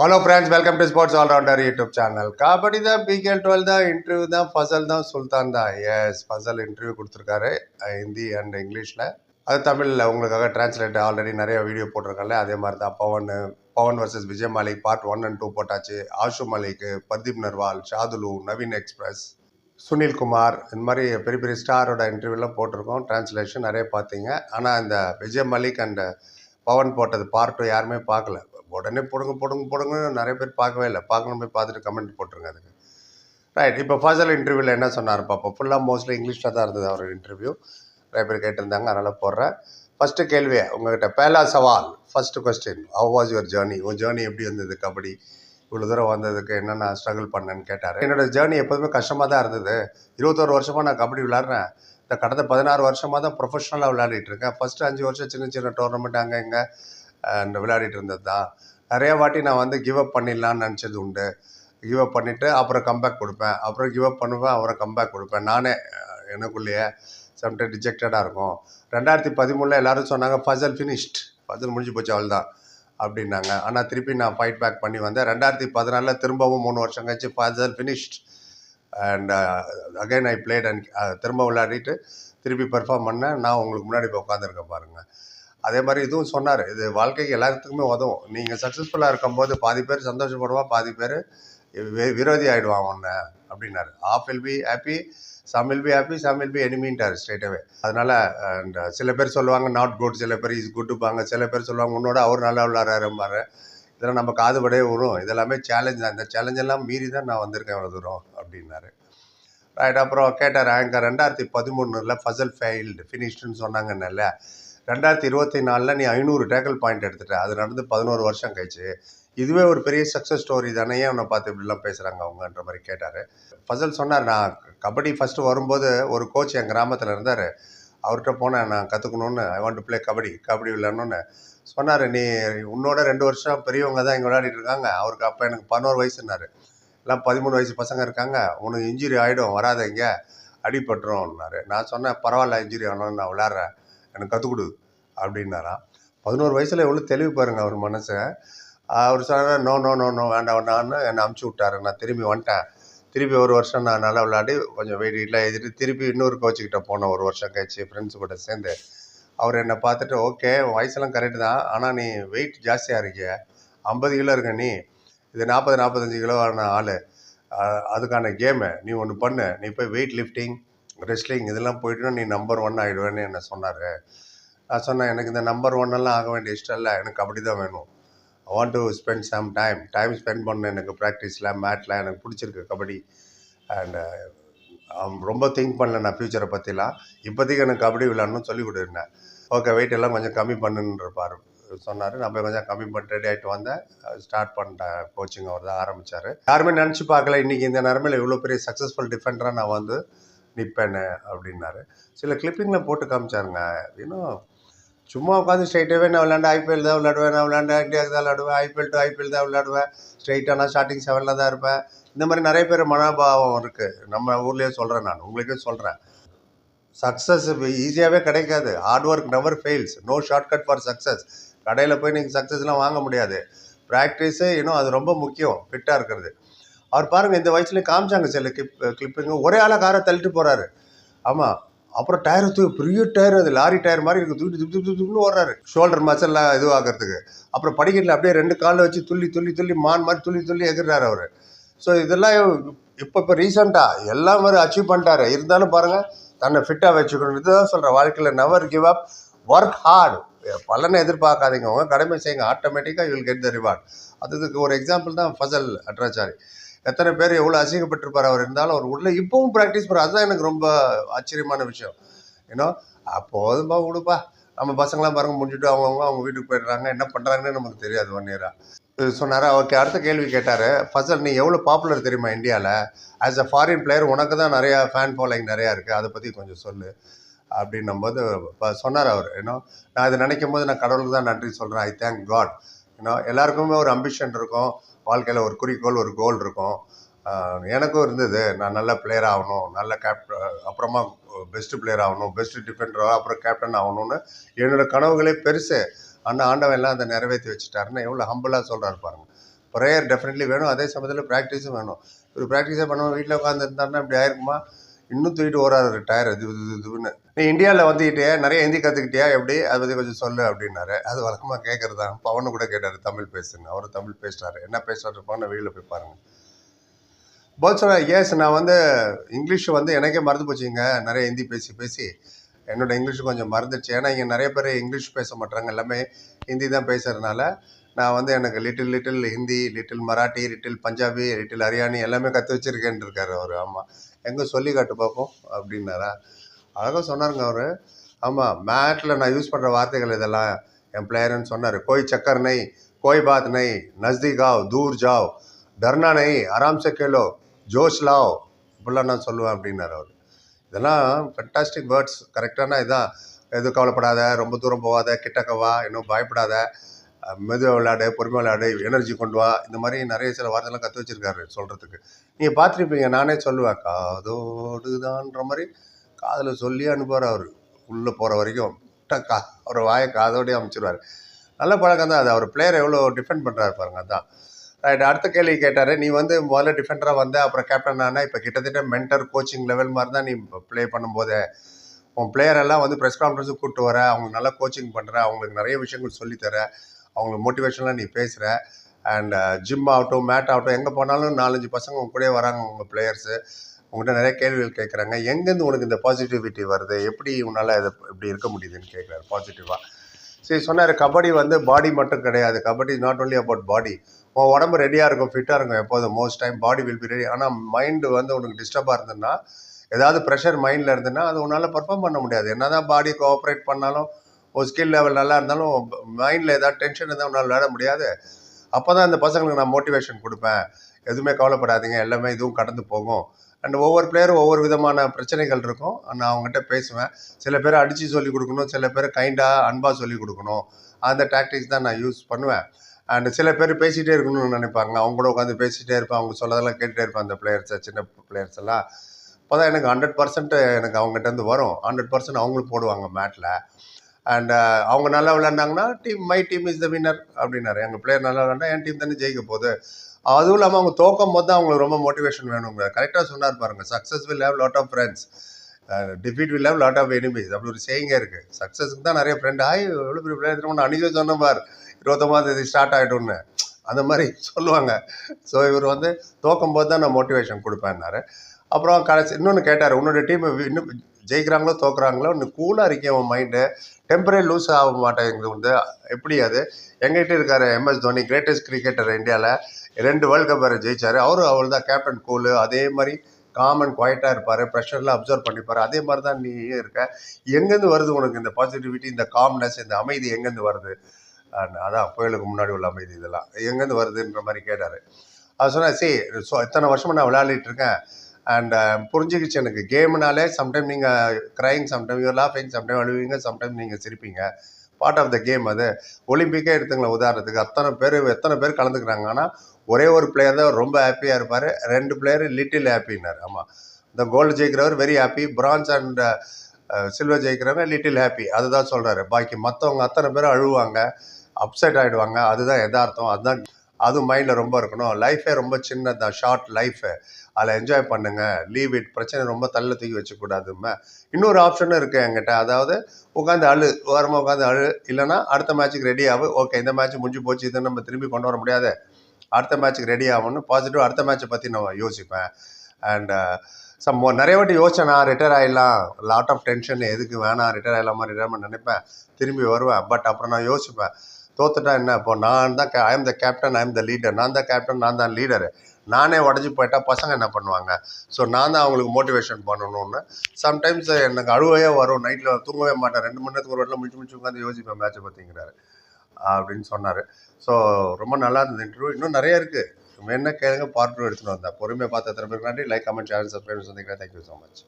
Hello friends welcome to sports allrounder YouTube channel kabaddi தான் PKL twelve தான் interview தான் ஃபசல் தான் சுல்தான் தான். எஸ் ஃபசல் இன்டர்வியூ கொடுத்துருக்காரு ஹிந்தி அண்ட் இங்கிலீஷில் அது தமிழில் உங்களுக்காக டிரான்ஸ்லேட் ஆல்ரெடி நிறைய வீடியோ போட்டிருக்காங்க அதே மாதிரி தான் Pawan Pawan versus Vijay Malik part one and two போட்டாச்சு. ஆஷு மாலிக் பர்தீப் நர்வால் ஷாதுலு நவீன் எக்ஸ்பிரஸ் சுனில் குமார் இந்த மாதிரி பெரிய பெரிய ஸ்டாரோட இன்டர்வியூலாம் போட்டிருக்கோம் டிரான்ஸ்லேஷன் நிறைய பார்த்தீங்க. ஆனால் இந்த விஜய் மலிக் அண்ட் பவன் போட்டது பார்ட் டூ யாருமே பார்க்கல. உடனே போடுங்க போடுங்க போடுங்க. நிறைய பேர் பார்க்கவே இல்லை. பார்க்கணும் போய் பார்த்துட்டு கமெண்ட் போட்டுருங்க அதுக்கு. ரைட் இப்போ ஃபர்ஸ்ட் இன்டர்வியூவில் என்ன சொன்னார் பார்ப்போம் ஃபுல்லாக மோஸ்ட்லி இங்கிலீஷில் தான் இருந்தது அவர் இன்டர்வியூ நிறைய பேர் கேட்டிருந்தாங்க அதனால் போடுறேன். ஃபஸ்ட்டு கேள்வியை உங்ககிட்ட பேலா சவால் first question how was your journey உன் ஜேர்னி எப்படி இருந்தது? கபடி இவ்வளோ தூரம் வந்ததுக்கு என்னென்ன ஸ்ட்ரகிள் பண்ணேன்னு கேட்டார். என்னோட ஜேர்னி எப்போதுமே கஷ்டமாக தான் இருந்தது. இருபத்தோரு வருஷமாக நான் கபடி விளாட்றேன் இந்த கடந்த பதினாறு வருஷமாக தான் ப்ரொஃபஷனலாக விளையாடிட்டு இருக்கேன். ஃபஸ்ட்டு அஞ்சு வருஷம் சின்ன சின்ன டோர்னமெண்ட் அங்கே இங்கே விளையாடிட்டு இருந்தது தான் நிறைய வாட்டி நான் வந்து கிவ் அப் பண்ணிடலான்னு நினச்சது உண்டு. கிவ் அப் பண்ணிவிட்டு அப்புறம் கம்பேக் கொடுப்பேன். அப்புறம் கிவ் அப் பண்ணுவேன் அப்புறம் கம்பேக் கொடுப்பேன். நானே எனக்குள்ளேயே சம்டைம் டிஜெக்டடாக இருக்கும். ரெண்டாயிரத்தி பதிமூணில் எல்லோரும் சொன்னாங்க ஃபசல் ஃபினிஷ்ட் ஃபசல் முடிஞ்சு போச்சு அவள் தான் அப்படின்னாங்க. ஆனால் திருப்பி நான் ஃபைட் பேக் பண்ணி வந்தேன். ரெண்டாயிரத்தி பதினாலில் திரும்பவும் மூணு வருஷம் கழிச்சு Fazel finished and again I played and திரும்ப விளையாடிட்டு திருப்பி பெர்ஃபார்ம் பண்ணேன். நான் உங்களுக்கு முன்னாடி இப்போ உட்காந்துருக்கேன் பாருங்கள் அதே மாதிரி இதுவும் சொன்னார். இது வாழ்க்கைக்கு எல்லாத்துக்குமே உதவும். நீங்கள் சக்ஸஸ்ஃபுல்லாக இருக்கும்போது பாதி பேர் சந்தோஷப்படுவான் பாதி பேர் விரோதி ஆகிடுவான் ஒன்று அப்படின்னாரு. Half will be happy some will be happy some will be எனிமின்ட்டார் ஸ்ட்ரெயிட்டாகவே அதனால் இந்த சில பேர் சொல்லுவாங்க நாட் குட் சில பேர் இஸ் குட்டுப்பாங்க சில பேர் சொல்லுவாங்க உன்னோட அவர் நல்லா விளாட்றாரும்பாரு இதெல்லாம் நம்ம காதுபடே வரும் இதெல்லாமே சேலஞ்ச் தான். இந்த சேலஞ்ச் எல்லாம் மீறி தான் நான் வந்திருக்கேன் இவ்வளோ தூரம் அப்படின்னாரு. ரைட் அப்புறம் கேட்டார் ஆங்கர் ரெண்டாயிரத்தி பதிமூணில் ஃபசல் ஃபெயில்டு ஃபினிஷ்டுன்னு சொன்னாங்கன்னல ரெண்டாயிரத்தி இருபத்தி நாலில் நீ ஐநூறு டேக்கல் பாயிண்ட் எடுத்துட்ட. அது நடந்து பதினோரு வருஷம் கழிச்சு. இதுவே ஒரு பெரிய சக்ஸஸ் ஸ்டோரி தானே? ஏன் அவனை பார்த்து இப்படிலாம் பேசுகிறாங்க அவங்கன்ற மாதிரி கேட்டார். ஃபசல் சொன்னார் நான் கபடி ஃபஸ்ட்டு வரும்போது ஒரு கோச் என் கிராமத்தில் இருந்தார். அவர்கிட்ட போனேன் நான் கற்றுக்கணுன்னு I want to play kabaddi kabaddi விளையாடணுன்னு சொன்னார் நீ உன்னோட ரெண்டு வருஷம் பெரியவங்க தான் இங்கே விளையாடிட்டு இருக்காங்க. அவருக்கு அப்போ எனக்கு பதினோரு வயசுனாரு எல்லாம் பதிமூணு வயசு பசங்க இருக்காங்க. உனக்கு இன்ஜுரி ஆகிடும் வராத இங்கே. அடிபட்டுரும்னாரு நான் சொன்னேன் பரவாயில்ல இன்ஜுரி ஆனாலும் நான் விளாட்றேன் எனக்கு கற்றுக் கொடு அப்படின்னாராம். பதினோரு வயசில் எவ்வளோ தெளிவு பாருங்க அவர் மனசை. அவர் சொன்னார் நோ நோ நோ நோ வேண்டாம் வேண்டாம்னு என்னை அமுச்சு விட்டாரு நான் திரும்பி வந்துட்டேன். திருப்பி ஒரு வருஷம் நான் நல்லா விளையாடி கொஞ்சம் வெயிட்லாம் எழுதிட்டு திருப்பி இன்னொரு கோச்சுக்கிட்ட போனேன் ஒரு வருஷம் கழிச்சு ஃப்ரெண்ட்ஸ் கூட சேர்ந்து. அவர் என்னை பார்த்துட்டு ஓகே வயசெல்லாம் கரெக்டு தான் ஆனால் நீ வெயிட் ஜாஸ்தியாக இருக்கிய. ஐம்பது கிலோ இருக்க நீ. இது நாற்பது நாற்பத்தஞ்சு கிலோவான ஆள். அதுக்கான கேமு நீ ஒன்று பண்ணு. நீ போய் வெயிட் லிஃப்டிங் ரெஸ்லிங் இதெல்லாம் போயிட்டுனா நீ நம்பர் ஒன் ஆகிடுவேன்னு என்ன சொன்னார். நான் சொன்னேன் எனக்கு இந்த நம்பர் ஒன்னெல்லாம் ஆக வேண்டிய இஷ்டம் இல்லை எனக்கு அப்படி தான் வேணும். I want to spend some time time spend பண்ண எனக்கு ப்ராக்டிஸில் மேட்டில் எனக்கு பிடிச்சிருக்கு கபடி. அண்ட் um, ரொம்ப திங்க் பண்ணல நான் ஃப்யூச்சரை பற்றிலாம் இப்போதைக்கு எனக்கு கபடி விளையாடணும்னு சொல்லி கொடுருந்தேன் ஓகே வெயிட் எல்லாம் கொஞ்சம் கம்மி பண்ணுன்றப்பார் சொன்னார் நான் போய் கொஞ்சம் கம்மி பண்ணி ரெடி ஆகிட்டு வந்தேன். ஸ்டார்ட் பண்ணிட்டேன் கோச்சிங் அவர் தான் ஆரம்பித்தார் யாருமே நினச்சி பார்க்கல இன்றைக்கி இந்த நிலமையில இவ்வளோ பெரிய சக்ஸஸ்ஃபுல் டிஃபெண்டராக நான் வந்து நிற்பேனே அப்படின்னாரு. சில கிளிப்பிங்கில் போட்டு காமிச்சாருங்க. இன்னும் சும்மா உட்காந்து ஸ்ட்ரைட்டாகவே நான் விளையாண்டு ஐபிஎல் தான் விளையாடுவேன் நான் விளையாண்டு இந்தியாவுக்கு தான் விளையாடுவேன் ஐபிஎல் டு ஐபிஎல் தான் விளையாடுவேன். ஸ்ட்ரைட்டாக நான் ஸ்டார்டிங் செவனில் தான் இருப்பேன். இந்த மாதிரி நிறைய பேர் மனோபாவம் இருக்குது நம்ம ஊர்லேயே சொல்கிறேன் நான் உங்களுக்கே சொல்கிறேன் சக்ஸஸ் ஈஸியாகவே கிடைக்காது. Hard work never fails no shortcut for success கடையில் போய் நீங்கள் சக்ஸஸ்லாம் வாங்க முடியாது. ப்ராக்டிஸு இன்னும் அது ரொம்ப முக்கியம். ஃபிட்டாக இருக்கிறது. அவர் பாருங்கள் இந்த வயசுலேயும் காமிச்சாங்க சில கிளிப் கிளிப்பிங்க ஒரே ஆளாக காரை தள்ளிட்டு போகிறாரு ஆமாம் அப்புறம் டயர் தூக்கி பெரிய டயர் அது லாரி டயர் மாதிரி இருக்குது தூக்கி துப்பு துப்பு துப்புன்னு ஓடுறாரு. ஷோல்டர் மசல்லாம் இதுவாகிறதுக்கு. அப்புறம் படிக்கட்டில் அப்படியே ரெண்டு காலில் வச்சு துள்ளி துள்ளி துள்ளி மான் மாதிரி துள்ளி துள்ளி எகிறார் அவர். ஸோ இதெல்லாம் இப்போ இப்போ ரீசெண்டாக எல்லாம் மாதிரி அச்சீவ் பண்ணிட்டாரு. இருந்தாலும் பாருங்கள் தன்னை ஃபிட்டாக வச்சுக்கணும். இதுதான் சொல்கிறேன் வாழ்க்கையில் never give up work hard பலனை எதிர்பார்க்காதீங்க. உங்கள் கடமை செய்யுங்க. ஆட்டோமேட்டிக்காக you will get the reward அதுக்கு ஒரு எக்ஸாம்பிள் தான் ஃபசல் அட்ராச்சாரி எத்தனை பேர் எவ்வளோ அசிங்கப்பட்டிருப்பார் அவர் இருந்தாலும் அவர் உள்ள இப்போவும் ப்ராக்டிஸ் பண்ணுறாரு அதுதான் எனக்கு ரொம்ப ஆச்சரியமான விஷயம். ஏன்னா அப்போதும்பா விடுப்பா. நம்ம பசங்களாம் பாருங்க முடிஞ்சுட்டு அவங்கவுங்க அவங்க வீட்டுக்கு போயிடுறாங்க. என்ன பண்ணுறாங்கன்னு நமக்கு தெரியாது ஒன் இயராக சொன்னார் ஓகே அடுத்த கேள்வி கேட்டார். ஃபசல் நீ எவ்வளோ பாப்புலர் தெரியுமா இந்தியாவில் ஆஸ் அ ஃபாரின் பிளேயர் உனக்கு தான் நிறையா ஃபேன் ஃபாலோயிங் நிறையா இருக்குது அதை பற்றி கொஞ்சம் சொல்லு. அப்படின்னும்போது இப்போ சொன்னார் அவர் ஏன்னா நான் இதை நினைக்கும் போது நான் கடவுளுக்கு தான் நன்றி சொல்கிறேன் ஐ தேங்க் காட் ஏன்னா எல்லாருக்குமே ஒரு அம்பிஷன் இருக்கும். வாழ்க்கையில் ஒரு குறிக்கோள் ஒரு கோல் இருக்கும். எனக்கும் இருந்தது. நான் நல்ல பிளேயர் ஆகணும் நல்ல கேப்ட அப்புறமா பெஸ்ட் பிளேயர் ஆகணும் பெஸ்ட் டிஃபெண்டர் அப்புறம் கேப்டன் ஆகணும்னு என்னோட கனவுகளே பெருசு. ஆனால் ஆண்டவன் எல்லாம் அதை நிறைவேற்றி வச்சுட்டாருன்னு எவ்வளோ ஹம்பிளாக சொல்கிறாரு பாருங்க. ப்ரேயர் டெஃபினெட்லி வேணும். அதே சமயத்தில் ப்ராக்டிஸும் வேணும். ஒரு ப்ராக்டிஸே பண்ணாமல் வீட்டில் உட்காந்துருந்தாருன்னா இப்படி ஆயிருக்குமா? இன்னும் தூக்கிட்டு ஓராரு டயர் இது இது இதுன்னு. நீ இந்தியாவில் வந்துக்கிட்டே நிறைய ஹிந்தி கற்றுக்கிட்டியா எப்படி? அதை பற்றி கொஞ்சம் சொல்லு அப்படின்னாரு. அது வழக்கமாக கேட்குறது தான் பவனு கூட கேட்டார் தமிழ் பேசுன்னு. அவர் தமிழ் பேசுகிறாரு என்ன பேசுகிறாரு வெளியில் போய் பாருங்க. போத் சொன்னார் எஸ் நான் வந்து இங்கிலீஷ் வந்து எனக்கே மறந்து போச்சுங்க. நிறைய ஹிந்தி பேசி பேசி. என்னோட இங்கிலீஷ் கொஞ்சம் மறந்துடுச்சு. ஏன்னா இங்கே நிறைய பேர் இங்கிலீஷ் பேச மாட்டாங்க எல்லாமே ஹிந்தி தான் பேசுகிறதுனால நான் வந்து எனக்கு little little Hindi little Marathi little Punjabi little Haryani எல்லாமே கற்று வச்சிருக்கேன்னு இருக்காரு அவர். ஆமாம் எங்கே சொல்லி காட்டு பார்ப்போம் அப்படின்னாரா? அழகாக சொன்னாருங்க அவர். ஆமாம் மேட்டில் நான் யூஸ் பண்ணுற வார்த்தைகள் இதெல்லாம். என் பிளேயர்னு சொன்னார். கோய் சக்கர் நை கோய் பாத் நை நஸ்தீக் ஆவ் தூர் ஜாவ் டர்னா நை ஆராம்சே கேலோ ஜோஷ் லாவ் இப்படிலாம் நான் சொல்லுவேன் அப்படின்னார் அவர். இதெல்லாம் ஃபென்டாஸ்டிக் வேர்ட்ஸ் கரெக்டான இதான் எதுவும் கவலைப்படாத ரொம்ப தூரம் போகாத கிட்டக்கவா இன்னும் பயப்படாத. மெதுவாக மெதுவா விளையாடு பொறுமை விளையாடு எனர்ஜி கொண்டு வா. இந்த மாதிரி நிறைய சில வார்த்தைலாம் கற்று வச்சிருக்காரு சொல்கிறதுக்கு நீங்கள் பார்த்துருப்பீங்க நானே சொல்லுவேன் காதோடுதான்ற மாதிரி காதில் சொல்லி அனுப்புவார் அவர். உள்ளே போகிற வரைக்கும் கா அவர் வாயை காதோடய அமைச்சிருவார். நல்ல பழக்கம் தான் அது. அவர் பிளேயர் எவ்வளோ டிஃபெண்ட் பண்ணுறாரு பாருங்க அதான். ரைட் அடுத்த கேள்வி கேட்டார் நீ வந்து முதல்ல டிஃபெண்டராக வந்த அப்புறம் கேப்டன் ஆனால் இப்போ கிட்டத்தட்ட மென்டர் கோச்சிங் லெவல் மாதிரி தான் நீ ப்ளே பண்ணும்போது. உன் பிளேயரெல்லாம் வந்து ப்ரெஸ் கான்ஃபரன்ஸுக்கு கூப்பிட்டு வர அவங்களுக்கு நல்லா கோச்சிங் பண்ணுற அவங்களுக்கு நிறைய விஷயங்கள் சொல்லித்தர. அவங்களுக்கு மோட்டிவேஷனாக நீ பேசுகிற அண்ட் ஜிம் ஆகட்டும் மேட் ஆகட்டும் எங்கே போனாலும் நாலஞ்சு பசங்க உங்க கூடயே வராங்க உங்கள் பிளேயர்ஸு உங்கள்கிட்ட நிறைய கேள்விகள் கேட்குறாங்க எங்கேருந்து உனக்கு இந்த பாசிட்டிவிட்டி வருது? எப்படி உன்னால் இதை இப்படி இருக்க முடியுதுன்னு கேட்குறாரு பாசிட்டிவாக சரி சொன்னார் கபடி வந்து பாடி மட்டும் கிடையாது. Kabaddi not only about body உன் உடம்பு ரெடியாக இருக்கும் ஃபிட்டாக இருக்கும் எப்போதும். Most time body will be ready ஆனால் மைண்டு வந்து உனக்கு டிஸ்டர்பாக இருந்ததுன்னா ஏதாவது ப்ரெஷர் மைண்டில் இருந்ததுன்னா அது உன்னால் பர்ஃபார்ம் பண்ண முடியாது. என்ன தான் பாடி கோஆப்ரேட் பண்ணாலும் ஒரு ஸ்கில் லெவல் நல்லா இருந்தாலும் மைண்டில் ஏதாவது டென்ஷன் இருந்தால் உன்னால் விளையாட முடியாது. அப்போ தான் அந்த பசங்களுக்கு நான் மோட்டிவேஷன் கொடுப்பேன். எதுவுமே கவலைப்படாதீங்க எல்லாமே இதுவும் கடந்து போகும். அண்ட் ஒவ்வொரு பிளேயரும் ஒவ்வொரு விதமான பிரச்சனைகள் இருக்கும். நான் அவங்ககிட்ட பேசுவேன். சில பேர் அடித்து சொல்லி கொடுக்கணும் சில பேர் கைண்டாக அன்பாக சொல்லி கொடுக்கணும். அந்த டாக்டிக்ஸ் தான் நான் யூஸ் பண்ணுவேன். அண்ட் சில பேர் பேசிகிட்டே இருக்கணும்னு நினைப்பாங்க. அவங்க கூட உட்காந்து பேசிகிட்டே இருப்பேன். அவங்க சொல்லதெல்லாம் கேட்டுகிட்டே இருப்பேன். அந்த பிளேயர்ஸை சின்ன பிளேயர்ஸ் எல்லாம். அப்போ தான் எனக்கு ஹண்ட்ரட் பர்சன்ட் எனக்கு அவங்ககிட்ட இருந்து வரும். ஹண்ட்ரட் பர்சன்ட் அவங்களும் போடுவாங்க மேட்டில் அண்ட் uh, அவங்க நல்லா விளையாண்டாங்கன்னா team my team is the winner அப்படின்னாரு. எங்கள் பிளேயர் நல்லா விளையாண்டா என் டீம் தானே ஜெயிக்க போகுது. அதுவும் இல்லாமல் அவங்க தோக்கும் போது தான் அவங்களுக்கு ரொம்ப மோட்டிவேஷன் வேணுங்க கரெக்டாக சொன்னார் பாருங்க success will have lot of friends defeat will have lot of enemies அப்படி ஒரு செய்யுங்க இருக்குது சக்ஸஸுக்கு தான் நிறைய ஃப்ரெண்ட் ஆகி எவ்வளோ பெரிய பிளேயர் ஒன்று அன்றைக்கி சொன்ன பார். இருபத்தொம்பதாம் தேதி ஸ்டார்ட் ஆகிடும்னு அந்த மாதிரி சொல்லுவாங்க. ஸோ இவர் வந்து தோக்கும் போது தான் நான் மோட்டிவேஷன் கொடுப்பேன்னாரு. அப்புறம் கடைசி இன்னொன்று கேட்டார் உன்னோட டீம் இன்னும் ஜெயிக்கிறாங்களோ தோக்குறாங்களோ? இன்னும் கூலாக இருக்கேன் உன் மைண்டு டெம்பரரி லூஸ் ஆக மாட்டேங்குது வந்து எப்படி அது? எங்கிட்ட இருக்கார் எம்எஸ் தோனி கிரேட்டஸ்ட் கிரிக்கெட்டர் இந்தியாவில் ரெண்டு வேர்ல்டு கப் வேறு ஜெயிச்சாரு. அவரும் அவள் தான் கேப்டன் கூலு அதே மாதிரி காமன் குவாய்ட்டாக இருப்பார். ப்ரெஷர்லாம் அப்சர்வ் பண்ணிப்பார். அதே மாதிரி தான் நீ இருக்க. எங்கேருந்து வருது உனக்கு இந்த பாசிட்டிவிட்டி இந்த காம்னஸ் இந்த அமைதி எங்கேருந்து வருது? அதான் புயலுக்கு முன்னாடி உள்ள அமைதி இதெல்லாம். எங்கேருந்து வருதுன்ற மாதிரி கேட்டார். அது சொன்னேன் சி ஸோ இத்தனை வருஷமாக நான் விளையாடிட்டு இருக்கேன். அண்ட் um, புரிஞ்சுக்கிச்சு எனக்கு. கேம்னாலே சம்டைம் நீங்கள் க்ரைங் சம்டைம் யூர் லாஃபிங் சம்டைம் அழுவீங்க சம்டைம் நீங்கள் சிரிப்பீங்க. பார்ட் ஆஃப் த கேம் அது. ஒலிம்பிக்கே எடுத்துங்களேன் உதாரணத்துக்கு. அத்தனை பேர் எத்தனை பேர் கலந்துக்கிறாங்க? ஆனால் ஒரே ஒரு பிளேயர் தான் ரொம்ப ஹாப்பியாக இருப்பார். ரெண்டு பிளேயர் லிட்டில் ஹாப்பின்னார் ஆமாம் இந்த gold ஜெயிக்கிறவர் very happy bronze and silver ஜெயிக்கிறவங்க little happy அதுதான் சொல்கிறாரு பாக்கி மற்றவங்க அத்தனை பேரும் அழுவாங்க. அப்செட் ஆகிடுவாங்க அதுதான் எதார்த்தம் அதுதான் அதுவும் மைண்டில் ரொம்ப இருக்கணும். லைஃபே ரொம்ப சின்னதான் ஷார்ட் லைஃபு அதில் என்ஜாய் பண்ணுங்கள் லீவ் இட் பிரச்சனை ரொம்ப தள்ள தூக்கி வச்சுக்கூடாதுமே இன்னொரு ஆப்ஷனும் இருக்குது என்கிட்ட. அதாவது உட்காந்து அழு. ஓரமாக உட்காந்து அழு. இல்லைன்னா அடுத்த மேட்ச்சுக்கு ரெடி ஆகு ஓகே இந்த மேட்ச் முடிஞ்சு போச்சு. இதை நம்ம திரும்பி கொண்டு வர முடியாது. அடுத்த மேட்ச்சுக்கு ரெடி ஆகணும்னு பாசிட்டிவ் அடுத்த மேட்ச்சை பற்றி நான் யோசிப்பேன். அண்ட் சம் uh, நிறைய வாட்டி யோசிச்சேன். நான் ரிட்டையர் ஆகிடலாம் லாட் ஆஃப் டென்ஷன் எதுக்கு வேணாம். ரிட்டையர் ஆகிடலாமா ரிட்டையர்மெண்ட் நினைப்பேன். திரும்பி வருவேன். பட் அப்புறம் நான் யோசிப்பேன். தோத்துட்டா என்ன? இப்போ நான் தான் I am the captain I am the leader நான் தான் கேப்டன் நான் தான் லீடரு நானே உடஞ்சி போயிட்டா பசங்க என்ன பண்ணுவாங்க? ஸோ நான் தான் அவங்களுக்கு மோட்டிவேஷன் பண்ணணும்னு. சம்டைம்ஸ் எனக்கு அழுவையே வரும். நைட்டில் தூங்கவே மாட்டேன். ரெண்டு மணி நேரத்துக்கு ஒரு வாட்டில் முடிச்சு முடிச்சு உட்காந்து யோசிப்பேன் மேட்சை பற்றிங்கிறாரு அப்படின்னு சொன்னார். ஸோ ரொம்ப நல்லா இருந்தது இன்டர்வியூ இன்னும் நிறைய இருக்குது என்ன கேளுங்க பார்ட் டூ எடுத்துகிட்டு வந்தேன். பொறுமையாக பார்த்த எத்தனை நன்றி. லைக் கமெண்ட் சேனல் சப்ஸ்கிரைப் சந்திக்கிறேன். Thank you so much